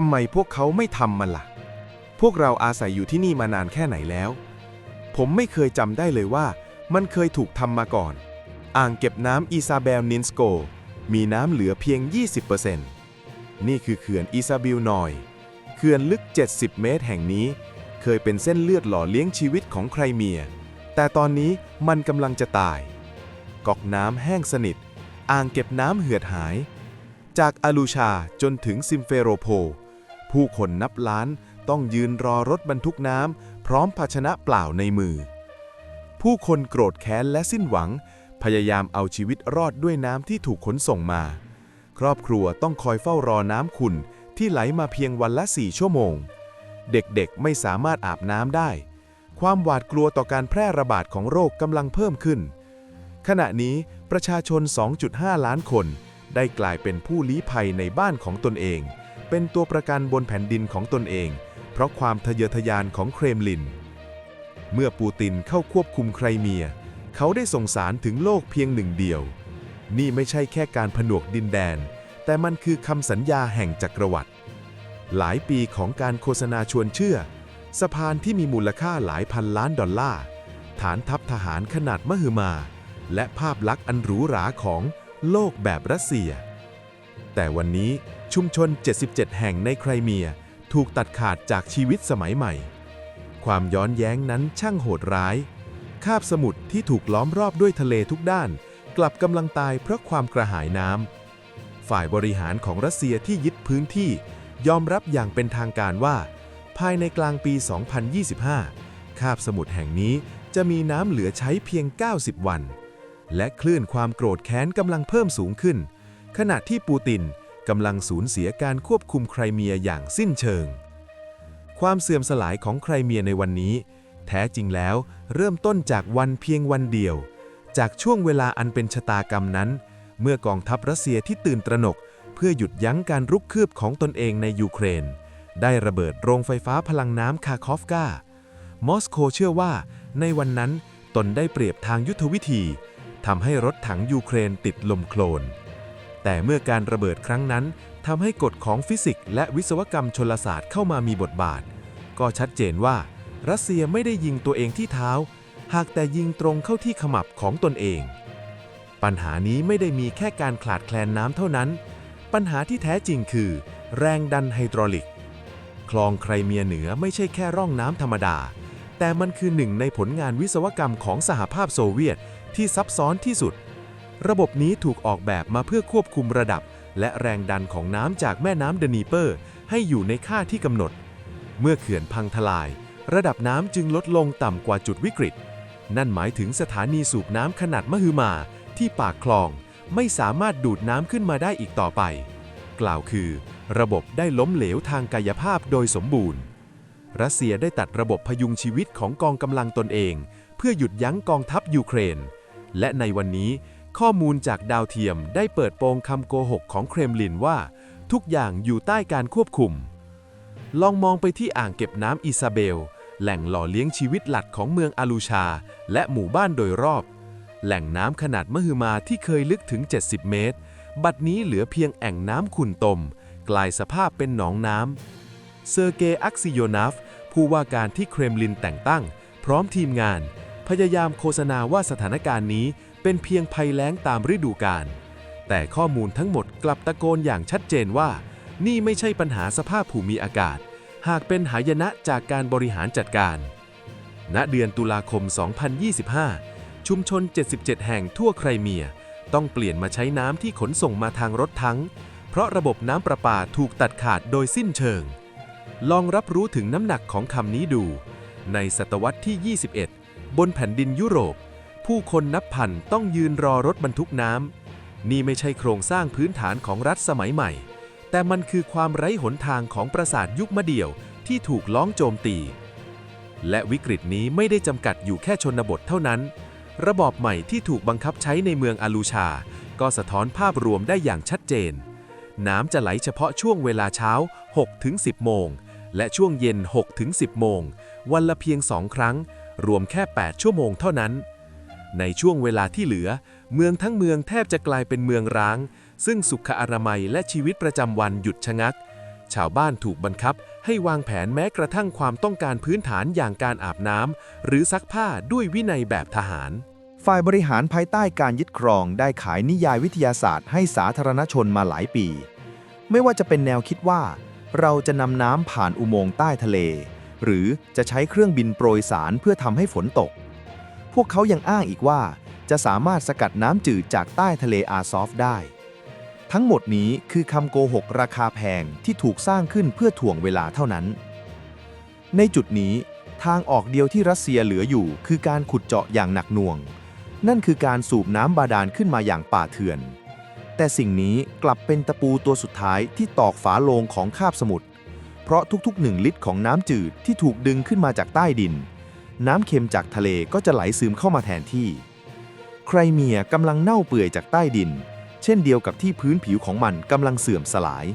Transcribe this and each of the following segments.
ทำไมพวกเขาไม่ทำมันล่ะ พวกเราอาศัยอยู่ที่นี่มานานแค่ไหนแล้ว ผมไม่เคยจำได้เลยว่า มันเคยถูกทำมาก่อน อ่างเก็บน้ำอิซาเบลนินสโก มีน้ำเหลือเพียง 20%นี่คือเขื่อนอิซาบิลนอย เขื่อนลึก 70 เมตรแห่งนี้ เคยเป็นเส้นเลือดหล่อเลี้ยงชีวิตของใครเมีย แต่ตอนนี้มันกำลังจะตาย กอกน้ำแห้งสนิท อ่างเก็บน้ำเหือดหาย จากอาลูชาจนถึงซิมเฟโรโพ ผู้คนนับล้านต้องยืนรอรถบรรทุกน้ำพร้อมภาชนะเปล่าในมือ ผู้คนโกรธแค้นและสิ้นหวัง พยายามเอาชีวิตรอดด้วยน้ำที่ถูกขนส่งมา ครอบครัวต้องคอยเฝ้ารอน้ำขุ่นที่ไหลมาเพียงวันละสี่ชั่วโมง เด็กๆไม่สามารถอาบน้ำได้ ความหวาดกลัวต่อการแพร่ระบาดของโรคกำลังเพิ่มขึ้น ขณะนี้ประชาชน 2.5 ล้านคน ได้กลายเป็นผู้ลี้ภัยในบ้านของตนเอง เป็นตัวประกันบนแผ่นดินของตนเอง เพราะความทะเยอทะยานของเครมลิน เมื่อปูตินเข้าควบคุมไครเมีย เขาได้ส่งสารถึงโลกเพียงหนึ่งเดียว นี่ไม่ใช่แค่การผนวกดินแดน แต่มันคือคำสัญญาแห่งจักรวรรดิหลายปีของการโฆษณาชวนเชื่อ สะพานที่มีมูลค่าหลายพันล้านดอลลาร์ ฐานทัพทหารขนาดมหึมา และภาพลักษณ์อันหรูหราของโลกแบบรัสเซีย แต่วันนี้ ชุมชน 77 แห่งในไครเมีย ถูกตัดขาดจากชีวิตสมัยใหม่ ความย้อนแย้งนั้นช่างโหดร้าย คาบสมุทรที่ถูกล้อมรอบด้วยทะเลทุกด้าน กลับกำลังตายเพราะความกระหายน้ำ ฝ่ายบริหารของรัสเซียที่ยึดพื้นที่ ยอมรับอย่างเป็นทางการว่า ภายในกลางปี 2025 คาบสมุทรแห่งนี้จะมีน้ำเหลือใช้เพียง 90 วัน และคลื่นความโกรธแค้นกำลังเพิ่มสูงขึ้น ขณะที่ปูติน กำลังสูญเสียการควบคุมไครเมียอย่างสิ้นเชิง ความเสื่อมสลายของไครเมียในวันนี้ แท้จริงแล้วเริ่มต้นจากวันเพียงวันเดียว จากช่วงเวลาอันเป็นชะตากรรมนั้น เมื่อกองทัพรัสเซียที่ตื่นตระหนก เพื่อหยุดยั้งการรุกคืบของตนเองในยูเครน ได้ระเบิดโรงไฟฟ้าพลังน้ำคาคอฟกามอสโกเชื่อว่า ในวันนั้นตนได้เปรียบทางยุทธวิธีทำให้รถถังยูเครนติดลมโคลน แต่เมื่อการระเบิดครั้งนั้นทำให้กฎของฟิสิกส์และวิศวกรรมชลศาสตร์เข้ามามีบทบาท ก็ชัดเจนว่า รัสเซียไม่ได้ยิงตัวเองที่เท้า หากแต่ยิงตรงเข้าที่ขมับของตนเอง ปัญหานี้ไม่ได้มีแค่การขาดแคลนน้ำเท่านั้น ปัญหาที่แท้จริงคือ แรงดันไฮดรอลิก คลองไครเมียเหนือไม่ใช่แค่ร่องน้ำธรรมดา แต่มันคือหนึ่งในผลงานวิศวกรรมของสหภาพโซเวียตที่ซับซ้อนที่สุด ระบบนี้ถูกออกแบบมาเพื่อควบคุมระดับ และแรงดันของน้ำจากแม่น้ำเดนีเปอร์ ให้อยู่ในค่าที่กำหนด เมื่อเขื่อนพังทลาย ระดับน้ำจึงลดลงต่ำกว่าจุดวิกฤต นั่นหมายถึงสถานีสูบน้ำขนาดมหึมา ที่ปากคลอง ไม่สามารถดูดน้ำขึ้นมาได้อีกต่อไป กล่าวคือ ระบบได้ล้มเหลวทางกายภาพโดยสมบูรณ์ รัสเซียได้ตัดระบบพยุงชีวิตของกองกำลังตนเอง เพื่อหยุดยั้งกองทัพยูเครน และในวันนี้ ข้อมูลจากดาวเทียมได้เปิดโปงคำโกหกของเครมลินว่า ทุกอย่างอยู่ใต้การควบคุม ลองมองไปที่อ่างเก็บน้ำอิซาเบล แหล่งหล่อเลี้ยงชีวิตหลักของเมืองอาลูชา และหมู่บ้านโดยรอบ แหล่งน้ำขนาดมหึมาที่เคยลึกถึง 70 เมตร บัดนี้เหลือเพียงแอ่งน้ำขุ่นตม กลายสภาพเป็นหนองน้ำเซอร์เกย์อักซิโยนาฟผู้ว่าการที่เครมลินแต่งตั้ง พร้อมทีมงาน พยายามโฆษณาว่าสถานการณ์นี้ เป็นเพียงภัยแล้งตามฤดูกาล แต่ข้อมูลทั้งหมดกลับตะโกนอย่างชัดเจนว่า นี่ไม่ใช่ปัญหาสภาพภูมิอากาศ หากเป็นหายนะจากการบริหารจัดการ ณ เดือนตุลาคม 2025 ชุมชน 77 แห่งทั่วไครเมีย ต้องเปลี่ยนมาใช้น้ำที่ขนส่งมาทางรถทั้ง เพราะระบบน้ำประปาถูกตัดขาดโดยสิ้นเชิง ลองรับรู้ถึงน้ำหนักของคำนี้ดู ในศตวรรษที่ 21 บนแผ่นดินยุโรป ผู้คนนับพันต้องยืนรอรถบรรทุกน้ำ นี่ไม่ใช่โครงสร้างพื้นฐานของรัฐสมัยใหม่ แต่มันคือความไร้หนทางของปราสาทยุคมะเดี่ยวที่ถูกล้องโจมตี และวิกฤตนี้ไม่ได้จำกัดอยู่แค่ชนบทเท่านั้น ระบอบใหม่ที่ถูกบังคับใช้ในเมืองอาลูชา ก็สะท้อนภาพรวมได้อย่างชัดเจน น้ำจะไหลเฉพาะช่วงเวลาเช้า 6-10 โมง และช่วงเย็น 6-10 โมง วันละเพียงสองครั้ง รวมแค่ 8 ชั่วโมงเท่านั้น ในช่วงเวลาที่เหลือ เมืองทั้งเมืองแทบจะกลายเป็นเมืองร้าง ซึ่งสุขอนามัยและชีวิตประจำวันหยุดชะงัก ชาวบ้านถูกบังคับ ให้วางแผนแม้กระทั่งความต้องการพื้นฐานอย่างการอาบน้ำหรือซักผ้าด้วยวินัยแบบทหาร ฝ่ายบริหารภายใต้การยึดครองได้ขายนิยายวิทยาศาสตร์ให้สาธารณชนมาหลายปี ไม่ว่าจะเป็นแนวคิดว่า เราจะนำน้ำผ่านอุโมงค์ใต้ทะเล หรือจะใช้เครื่องบินโปรยสารเพื่อทำให้ฝนตก พวกเขายังอ้างอีกว่า จะสามารถสกัดน้ำจืดจากใต้ทะเลอาซอฟได้ ทั้งหมดนี้คือคำโกหกราคาแพงที่ถูกสร้างขึ้นเพื่อถ่วงเวลาเท่านั้น ในจุดนี้ทางออกเดียวที่รัสเซียเหลืออยู่ คือการขุดเจาะอย่างหนักหน่วง นั่นคือการสูบน้ำบาดาลขึ้นมาอย่างป่าเถื่อน แต่สิ่งนี้กลับเป็นตะปูตัวสุดท้ายที่ตอกฝาโลงของคาบสมุทรเพราะทุกๆหนึ่งลิตรของน้ำจืดที่ถูกดึงขึ้นมาจากใต้ดิน น้ำเค็มจากทะเลก็จะไหลซึมเข้ามาแทนที่ ไครเมียกำลังเน่าเปื่อยจากใต้ดิน เช่นเดียวกับที่พื้นผิวของมันกำลังเสื่อมสลาย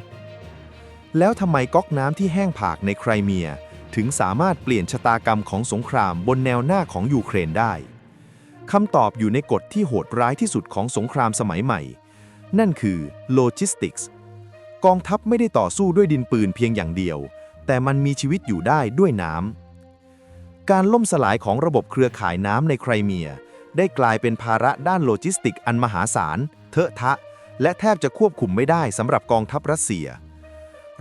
แล้วทำไมก๊อกน้ำที่แห้งผากในไครเมีย ถึงสามารถเปลี่ยนชะตากรรมของสงครามบนแนวหน้าของยูเครนได้คำตอบอยู่ในกฎที่โหดร้ายที่สุดของสงครามสมัยใหม่ นั่นคือโลจิสติกส์กองทัพไม่ได้ต่อสู้ด้วยดินปืนเพียงอย่างเดียว แต่มันมีชีวิตอยู่ได้ด้วยน้ำ การล่มสลายของระบบเครือข่ายน้ำในไครเมีย ได้กลายเป็นภาระด้านโลจิสติกอันมหาศาล เทอะทะ และแทบจะควบคุมไม่ได้สำหรับกองทัพรัสเซีย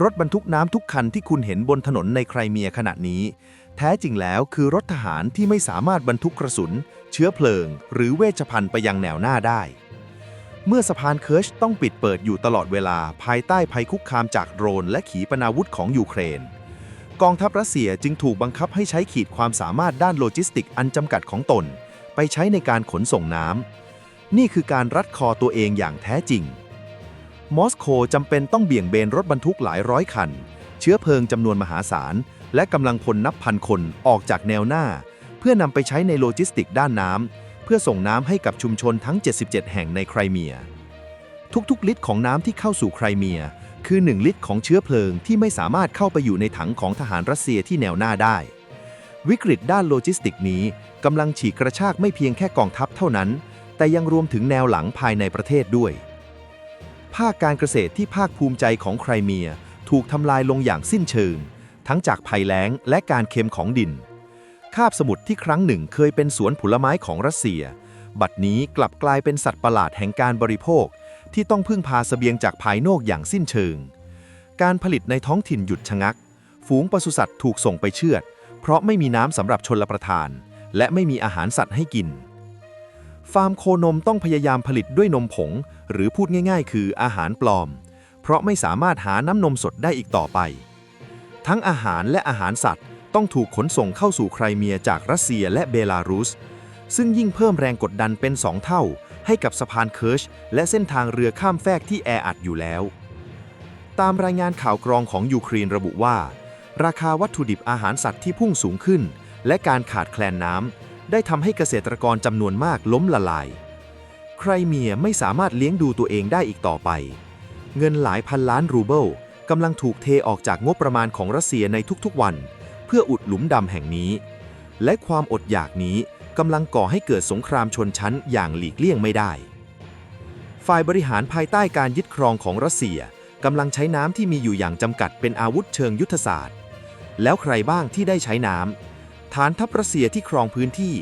รถบรรทุกน้ำทุกคันที่คุณเห็นบนถนนในไครเมียขณะนี้ แท้จริงแล้วคือรถทหารที่ไม่สามารถบรรทุกกระสุน เชื้อเพลิง หรือเวชภัณฑ์ไปยังแนวหน้าได้ เมื่อสะพานเคิร์ชต้องปิดเปิดอยู่ตลอดเวลาภายใต้ภัยคุกคามจากโดรนและขีปนาวุธของยูเครน กองทัพรัสเซียจึงถูกบังคับให้ใช้ขีดความสามารถด้านโลจิสติกอันจำกัดของตน ไปใช้ในการขนส่งน้ำ นี่คือการรัดคอตัวเองอย่างแท้จริง มอสโกจำเป็นต้องเบี่ยงเบนรถบรรทุกหลายร้อยคัน เชื้อเพลิงจำนวนมหาศาล และกำลังพลนับพันคนออกจากแนวหน้า เพื่อนำไปใช้ในโลจิสติกด้านน้ำเพื่อส่งน้ำให้กับชุมชนทั้ง 77 แห่งในไครเมีย ทุกๆ ลิตรของน้ำที่เข้าสู่ไครเมีย คือ 1 ลิตรของเชื้อเพลิงที่ไม่สามารถเข้าไปอยู่ในถังของทหารรัสเซียที่แนวหน้าได้ วิกฤตด้านโลจิสติกนี้กำลังฉีกกระชากไม่เพียงแค่กองทัพเท่านั้น แต่ยังรวมถึงแนวหลังภายในประเทศด้วย ภาคการเกษตรที่ภาคภูมิใจของไครเมียถูกทำลายลงอย่างสิ้นเชิง ทั้งจากภัยแล้งและการเค็มของดิน คาบสมุทรที่ครั้งหนึ่งเคยเป็นสวนผลไม้ของรัสเซีย บัดนี้กลับกลายเป็นสัตว์ประหลาดแห่งการบริโภค ที่ต้องพึ่งพาเสบียงจากภายนอกอย่างสิ้นเชิง การผลิตในท้องถิ่นหยุดชะงัก ฝูงปศุสัตว์ถูกส่งไปเชือด เพราะไม่มีน้ำสำหรับชนรประทาน และไม่มีอาหารสัตว์ให้กิน ฟาร์มโคนมต้องพยายามผลิตด้วยนมผง หรือพูดง่ายๆ คืออาหารปลอม เพราะไม่สามารถหาน้ำนมสดได้อีกต่อไป ทั้งอาหารและอาหารสัตว์ต้องถูกขนส่งเข้าสู่ไครเมียจากรัสเซียและเบลารุส ซึ่งยิ่งเพิ่มแรงกดดันเป็นสองเท่า ให้กับสะพานเคิร์ชและเส้นทางเรือข้ามแฟกที่แออัดอยู่แล้ว ตามรายงานข่าวกรองของยูเครนระบุว่า ราคาวัตถุดิบอาหารสัตว์ที่พุ่งสูงขึ้น และการขาดแคลนน้ำได้ทำให้เกษตรกรจำนวนมากล้มละลาย ไครเมียไม่สามารถเลี้ยงดูตัวเองได้อีกต่อไป เงินหลายพันล้านรูเบิลกำลังถูกเทออกจากงบประมาณของรัสเซียในทุกๆวัน เพื่ออุดหลุมดำแห่งนี้ และความอดอยากนี้ กำลังก่อให้เกิดสงครามชนชั้นอย่างหลีกเลี่ยงไม่ได้ ฝ่ายบริหารภายใต้การยึดครองของรัสเซียกำลังใช้น้ำที่มีอยู่อย่างจำกัดเป็นอาวุธเชิงยุทธศาสตร์ แล้วใครบ้างที่ได้ใช้น้ำฐานทัพรัสเซียที่ครองพื้นที่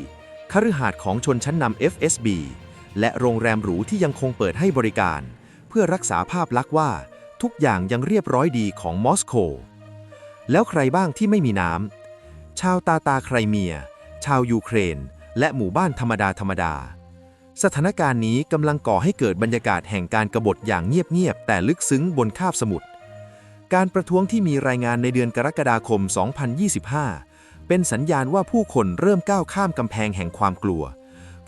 คฤหาสน์ของชนชั้นนำ FSB และโรงแรมหรูที่ยังคงเปิดให้บริการ เพื่อรักษาภาพลักษณ์ว่าทุกอย่างยังเรียบร้อยดีของมอสโก แล้วใครบ้างที่ไม่มีน้ำ ชาวตาตาไครเมีย ชาวยูเครน และหมู่บ้านธรรมดาธรรมดา สถานการณ์นี้กำลังก่อให้เกิดบรรยากาศแห่งการกบฏอย่างเงียบๆแต่ลึกซึ้งบนคาบสมุทรการประท้วงที่มีรายงานในเดือนกรกฎาคม 2025 เป็นสัญญาณว่าผู้คนเริ่มก้าวข้ามกำแพงแห่งความกลัว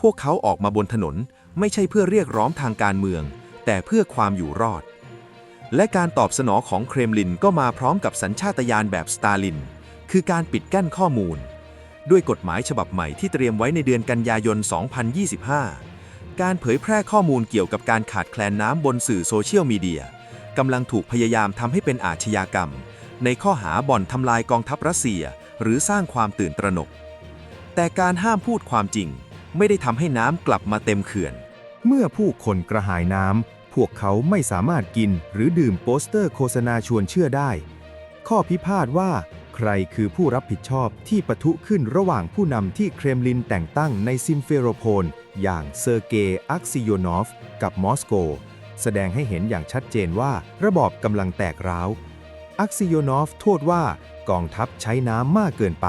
พวกเขาออกมาบนถนนไม่ใช่เพื่อเรียกร้องทางการเมือง แต่เพื่อความอยู่รอด และการตอบสนองของเครมลินก็มาพร้อมกับสัญชาตญาณแบบสตาลิน คือการปิดกั้นข้อมูล ด้วยกฎหมายฉบับใหม่ที่เตรียมไว้ในเดือนกันยายน 2025 การเผยแพร่ข้อมูลเกี่ยวกับการขาดแคลนน้ำบนสื่อโซเชียลมีเดียกำลังถูกพยายามทำให้เป็นอาชญากรรม ในข้อหาบ่อนทำลายกองทัพรัสเซีย หรือสร้างความตื่นตระหนก แต่การห้ามพูดความจริง ไม่ได้ทำให้น้ำกลับมาเต็มเขื่อน เมื่อผู้คนกระหายน้ำพวกเขาไม่สามารถกินหรือดื่มโปสเตอร์โฆษณาชวนเชื่อได้ ข้อพิพาทว่า ใครคือผู้รับผิดชอบที่ปะทุขึ้นระหว่างผู้นำที่เครมลินแต่งตั้งในซิมเฟโรโพลอย่างเซอร์เกย์อักซิโยนอฟ กับมอสโก แสดงให้เห็นอย่างชัดเจนว่าระบอบกำลังแตกร้าว อักซิโยนอฟโทษว่ากองทัพใช้น้ำมากเกินไป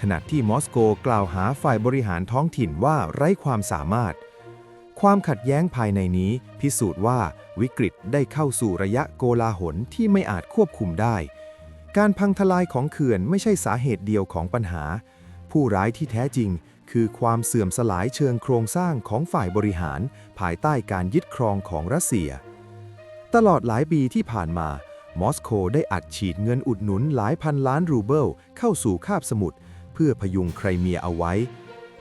ขณะที่มอสโกกล่าวหาฝ่ายบริหารท้องถิ่นว่าไร้ความสามารถ ความขัดแย้งภายในนี้พิสูจน์ว่าวิกฤตได้เข้าสู่ระยะโกลาหลที่ไม่อาจควบคุมได้ การพังทลายของเขื่อนไม่ใช่สาเหตุเดียวของปัญหา ผู้ร้ายที่แท้จริง คือความเสื่อมสลายเชิงโครงสร้างของฝ่ายบริหาร ภายใต้การยึดครองของรัสเซีย ตลอดหลายปีที่ผ่านมา มอสโกได้อัดฉีดเงินอุดหนุนหลายพันล้านรูเบิลเข้าสู่คาบสมุทรเพื่อพยุงไครเมียเอาไว้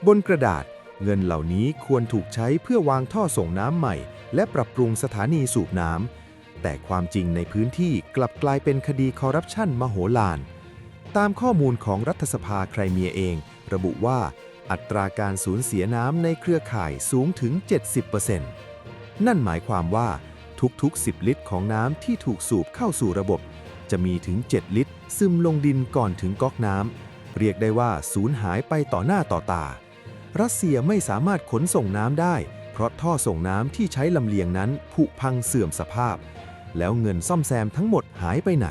บนกระดาษ เงินเหล่านี้ควรถูกใช้เพื่อวางท่อส่งน้ำใหม่ และปรับปรุงสถานีสูบน้ำ แต่ความจริงในพื้นที่กลับกลายเป็นคดีคอร์รัปชันมโหฬาร ตามข้อมูลของรัฐสภาไครเมียเอง ระบุว่าอัตราการสูญเสียน้ำในเครือข่ายสูงถึง 70%นั่นหมายความว่าทุกๆ 10 ลิตรของน้ำที่ถูกสูบเข้าสู่ระบบ จะมีถึง 7 ลิตร ซึมลงดินก่อนถึงก๊อกน้ำเรียกได้ว่าสูญหายไปต่อหน้าต่อตา รัสเซียไม่สามารถขนส่งน้ำได้ เพราะท่อส่งน้ำที่ใช้ลำเลียงนั้นผุพังเสื่อมสภาพ แล้วเงินซ่อมแซมทั้งหมดหายไปไหน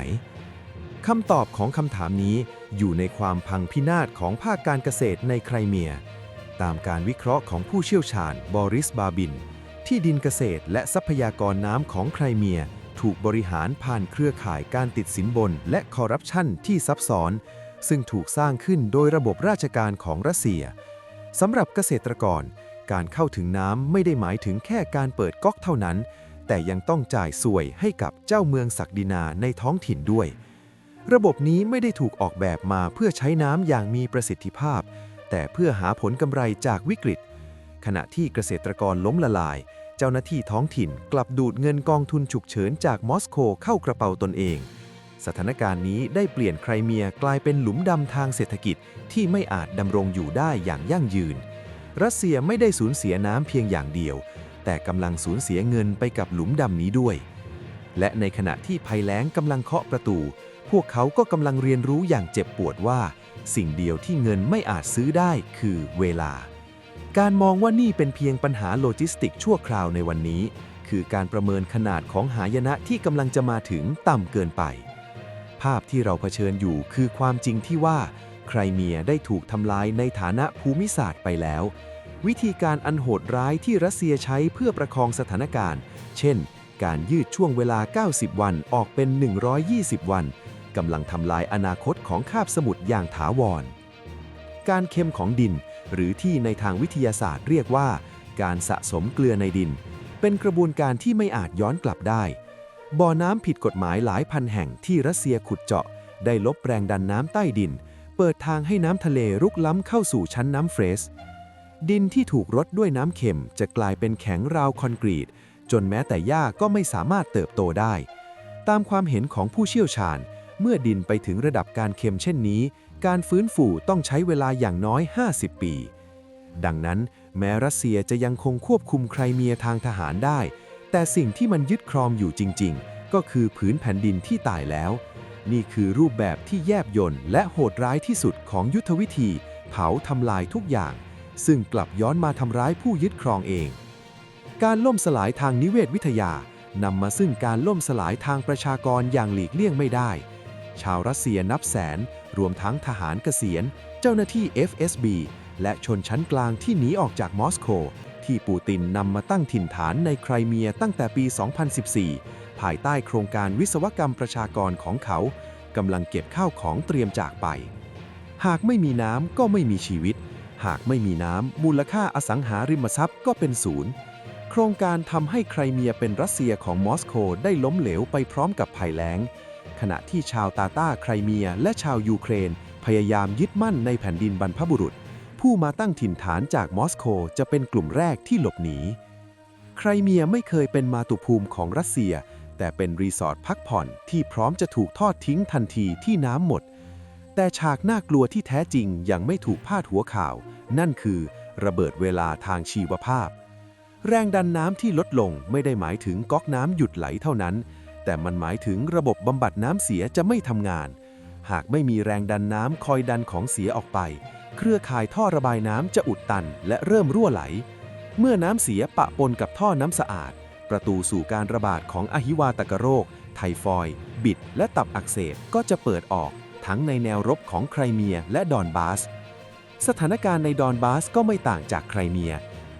คำตอบของคำถามนี้อยู่ในความพังพินาศของภาคการเกษตรในไครเมีย ตามการวิเคราะห์ของผู้เชี่ยวชาญบอริสบาบิน ที่ดินเกษตรและทรัพยากรน้ำของไครเมีย ถูกบริหารผ่านเครือข่ายการติดสินบน และคอร์รัปชันที่ซับซ้อน ซึ่งถูกสร้างขึ้นโดยระบบราชการของรัสเซียสำหรับเกษตรกร การเข้าถึงน้ำไม่ได้หมายถึงแค่การเปิดก๊อกเท่านั้น แต่ยังต้องจ่ายสวยให้กับเจ้าเมืองศักดินาในท้องถิ่นด้วย ระบบนี้ไม่ได้ถูกออกแบบมาเพื่อใช้น้ำอย่างมีประสิทธิภาพ แต่เพื่อหาผลกำไรจากวิกฤต ขณะที่เกษตรกรล้มละลาย เจ้าหน้าที่ท้องถิ่นกลับดูดเงินกองทุนฉุกเฉินจากมอสโกเข้ากระเป๋าตนเอง สถานการณ์นี้ได้เปลี่ยนไครเมียกลายเป็นหลุมดำทางเศรษฐกิจที่ไม่อาจดำรงอยู่ได้อย่างยั่งยืน รัสเซียไม่ได้สูญเสียน้ำเพียงอย่างเดียว แต่กำลังสูญเสียเงินไปกับหลุมดำนี้ด้วย และในขณะที่ภัยแล้งกำลังเคาะประตู พวกเขาก็กำลังเรียนรู้อย่างเจ็บปวดว่า สิ่งเดียวที่เงินไม่อาจซื้อได้คือเวลา การมองว่านี่เป็นเพียงปัญหาโลจิสติกชั่วคราวในวันนี้ คือการประเมินขนาดของหายนะที่กำลังจะมาถึงต่ำเกินไป ภาพที่เราเผชิญอยู่คือความจริงที่ว่าไครเมียได้ถูกทำลายในฐานะภูมิศาสตร์ไปแล้ว วิธีการอันโหดร้ายที่รัสเซียใช้เพื่อประคองสถานการณ์ เช่น การยืดช่วงเวลา 90 วันออกเป็น 120 วัน กำลังทำลายอนาคตของคาบสมุทรอย่างถาวร การเค็มของดิน หรือที่ในทางวิทยาศาสตร์เรียกว่า การสะสมเกลือในดิน เป็นกระบวนการที่ไม่อาจย้อนกลับได้ บ่อน้ำผิดกฎหมายหลายพันแห่งที่รัสเซียขุดเจาะ ได้ลบแรงดันน้ำใต้ดิน เปิดทางให้น้ำทะเลรุกล้ำเข้าสู่ชั้นน้ำเฟรส ดินที่ถูกรดด้วยน้ำเค็มจะกลายเป็นแข็งราวคอนกรีต จนแม้แต่หญ้าก็ไม่สามารถเติบโตได้ ตามความเห็นของผู้เชี่ยวชาญ เมื่อดินไปถึงระดับการเค็มเช่นนี้ การฟื้นฟูต้องใช้เวลาอย่างน้อย 50 ปี ดังนั้น แม้รัสเซียจะยังคงควบคุมไครเมียทางทหารได้ แต่สิ่งที่มันยึดครองอยู่จริง ๆ ก็คือผืนแผ่นดินที่ตายแล้ว นี่คือรูปแบบที่แยบยลและโหดร้ายที่สุดของยุทธวิธี เผาทำลายทุกอย่าง ซึ่งกลับย้อนมาทำร้ายผู้ยึดครองเอง การล่มสลายทางนิเวศวิทยานำมาซึ่งการล่มสลายทางประชากรอย่างหลีกเลี่ยงไม่ได้ ชาวรัสเซียนับแสน รวมทั้งทหารเกษียณ เจ้าหน้าที่ FSB และชนชั้นกลางที่หนีออกจากมอสโก ที่ปูตินนำมาตั้งถิ่นฐานในไครเมียตั้งแต่ปี 2014 ภายใต้โครงการวิศวกรรมประชากรของเขากำลังเก็บข้าวของเตรียมจากไป หากไม่มีน้ำก็ไม่มีชีวิต หากไม่มีน้ำมูลค่าอสังหาริมทรัพย์ก็เป็นศูนย์ โครงการทำให้ไครเมียเป็นรัสเซียของมอสโกได้ล้มเหลวไปพร้อมกับภัยแล้ง ขณะที่ชาวตาต้าไครเมียและชาวยูเครน พยายามยึดมั่นในแผ่นดินบรรพบุรุษ ผู้มาตั้งถิ่นฐานจากมอสโกจะเป็นกลุ่มแรกที่หลบหนีไครเมียไม่เคยเป็นมาตุภูมิของรัสเซีย แต่เป็นรีสอร์ทพักผ่อนที่พร้อมจะถูกทอดทิ้งทันทีที่น้ำหมด แต่ฉากน่ากลัวที่แท้จริงยังไม่ถูกพาดหัวข่าว นั่นคือระเบิดเวลาทางชีวภาพ แรงดันน้ำที่ลดลงไม่ได้หมายถึงก๊อกน้ำหยุดไหลเท่านั้น แต่มันหมายถึงระบบบำบัดน้ำเสียจะไม่ทำงาน หากไม่มีแรงดันน้ำคอยดันของเสียออกไป เครือข่ายท่อระบายน้ำจะอุดตันและเริ่มรั่วไหล เมื่อน้ำเสียปะปนกับท่อน้ำสะอาด ประตูสู่การระบาดของอหิวาตกโรค ไทฟอยด์บิด และตับอักเสบก็จะเปิดออก ทั้งในแนวรบของไครเมียและดอนบาส สถานการณ์ในดอนบาสก็ไม่ต่างจากไครเมีย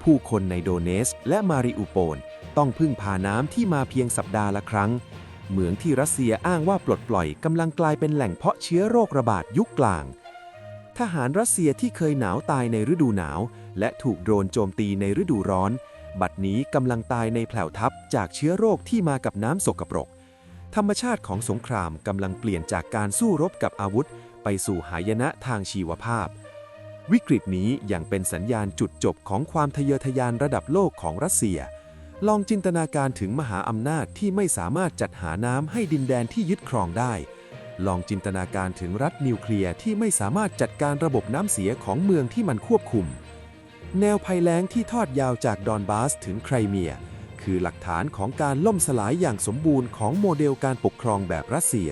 ผู้คนในโดเนสและมาริอุโปลต้องพึ่งพาน้ำที่มาเพียงสัปดาห์ละครั้ง เหมืองที่รัสเซียอ้างว่าปลดปล่อยกำลังกลายเป็นแหล่งเพาะเชื้อโรคระบาดยุคกลาง ทหารรัสเซียที่เคยหนาวตายในฤดูหนาว และถูกโดรนโจมตีในฤดูร้อน บัดนี้กำลังตายในแผลวทับจากเชื้อโรคที่มากับน้ำสกปรก ธรรมชาติของสงครามกำลังเปลี่ยนจากการสู้รบกับอาวุธ ไปสู่หายนะทางชีวภาพ วิกฤตนี้ยังเป็นสัญญาณจุดจบของความทะเยอทะยานระดับโลกของรัสเซีย ลองจินตนาการถึงมหาอำนาจที่ไม่สามารถจัดหาน้ำให้ดินแดนที่ยึดครองได้ ลองจินตนาการถึงรัฐนิวเคลียร์ที่ไม่สามารถจัดการระบบน้ำเสียของเมืองที่มันควบคุม แนวภัยแล้งที่ทอดยาวจากดอนบาสถึงไครเมีย คือหลักฐานของการล่มสลายอย่างสมบูรณ์ของโมเดลการปกครองแบบรัสเซีย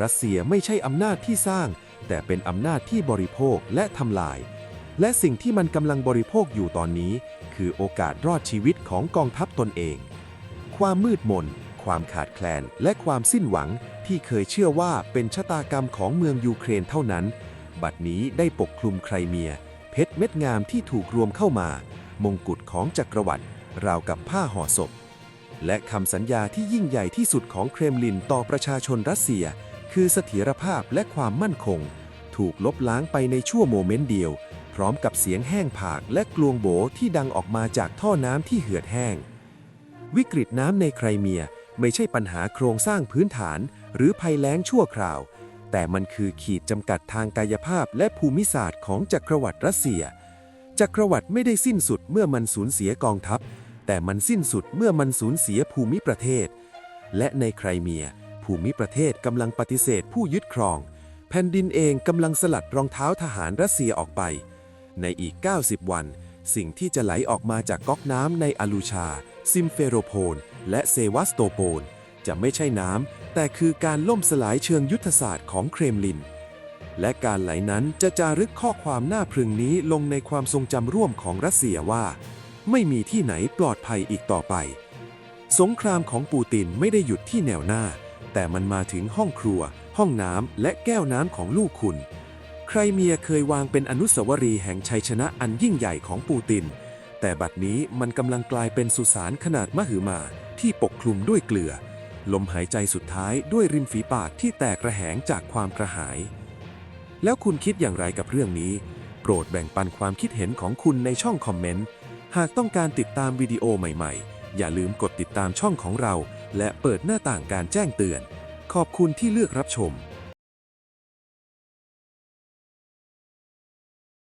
รัสเซียไม่ใช่อำนาจที่สร้าง แต่เป็นอำนาจที่บริโภคและทำลาย และสิ่งที่มันกำลังบริโภคอยู่ตอนนี้ คือโอกาสรอดชีวิตของกองทัพตนเอง ความมืดมน ความขาดแคลน และความสิ้นหวังที่เคยเชื่อว่าเป็นชะตากรรมของเมืองยูเครนเท่านั้น บัดนี้ได้ปกคลุมไครเมีย เพชรเม็ดงามที่ถูกรวมเข้ามามงกุฎของจักรวรรดิ ราวกับผ้าห่อศพ และคำสัญญาที่ยิ่งใหญ่ที่สุดของเครมลินต่อประชาชนรัสเซีย คือเสถียรภาพและความมั่นคง ถูกลบล้างไปในชั่วโมเมนต์เดียว พร้อมกับเสียงแห้งผากและกลวงโบที่ดังออกมาจากท่อน้ำที่เหือดแห้ง วิกฤตน้ำในไครเมียไม่ใช่ปัญหาโครงสร้างพื้นฐาน หรือภัยแล้งชั่วคราว แต่มันคือขีดจำกัดทางกายภาพและภูมิศาสตร์ของจักรวรรดิรัสเซีย จักรวรรดิไม่ได้สิ้นสุดเมื่อมันสูญเสียกองทัพ แต่มันสิ้นสุดเมื่อมันสูญเสียภูมิประเทศ และในไครเมีย ภูมิประเทศกำลังปฏิเสธผู้ยึดครอง แผ่นดินเองกำลังสลัดรองเท้าทหารรัสเซียออกไป ในอีก 90 วัน สิ่งที่จะไหลออกมาจากก๊อกน้ำในอาลูชา ซิมเฟโรโพลและเซวัสโตโปลจะไม่ใช่น้ำ แต่คือการล่มสลายเชิงยุทธศาสตร์ของเครมลิน และการไหลนั้นจะจารึกข้อความน่าพึงนี้ลงในความทรงจำร่วมของรัสเซียว่า ไม่มีที่ไหนปลอดภัยอีกต่อไป สงครามของปูตินไม่ได้หยุดที่แนวหน้า แต่มันมาถึงห้องครัว ห้องน้ำและแก้วน้ำของลูกคุณ ใครเมียเคยวางเป็นอนุสาวรีย์แห่งชัยชนะอันยิ่งใหญ่ของปูติน แต่บัดนี้มันกำลังกลายเป็นสุสานขนาดมหึมาที่ปกคลุมด้วยเกลือ ลมหายใจสุดท้ายด้วยริมฝีปากที่แตกระแหงจากความกระหาย แล้วคุณคิดอย่างไรกับเรื่องนี้ โปรดแบ่งปันความคิดเห็นของคุณในช่องคอมเมนต์ หากต้องการติดตามวิดีโอใหม่ๆ อย่าลืมกดติดตามช่องของเรา และเปิดหน้าต่างการแจ้งเตือน ขอบคุณที่เลือกรับชม